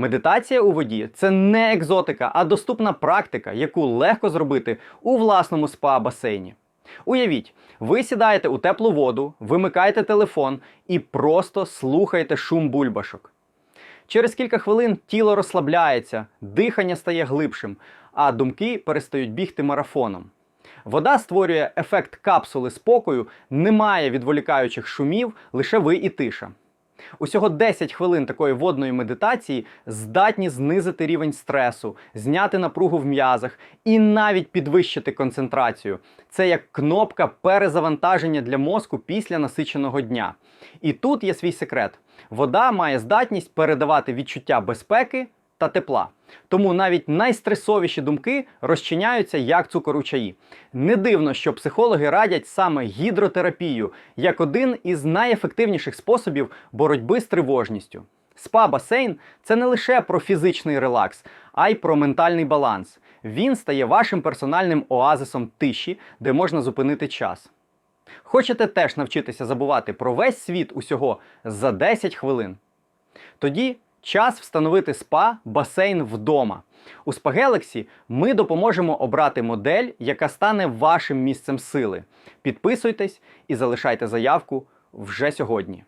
Медитація у воді це не екзотика, а доступна практика, яку легко зробити у власному спа-басейні. Уявіть, ви сідаєте у теплу воду, вимикаєте телефон і просто слухаєте шум бульбашок. Через кілька хвилин тіло розслабляється, дихання стає глибшим, а думки перестають бігти марафоном. Вода створює ефект капсули спокою, немає відволікаючих шумів, лише ви і тиша. Усього 10 хвилин такої водної медитації здатні знизити рівень стресу, зняти напругу в м'язах і навіть підвищити концентрацію. Це як кнопка перезавантаження для мозку після насиченого дня. І тут є свій секрет: вода має здатність передавати відчуття безпеки та тепла. Тому навіть найстресовіші думки розчиняються як цукор у чаї. Не дивно, що психологи радять саме гідротерапію як один із найефективніших способів боротьби з тривожністю. Спа-басейн це не лише про фізичний релакс, а й про ментальний баланс. Він стає вашим персональним оазисом тиші, де можна зупинити час. Хочете теж навчитися забувати про весь світ усього за 10 хвилин? Тоді час встановити спа басейн вдома. У Spa Galaxy ми допоможемо обрати модель, яка стане вашим місцем сили. Підписуйтесь і залишайте заявку вже сьогодні.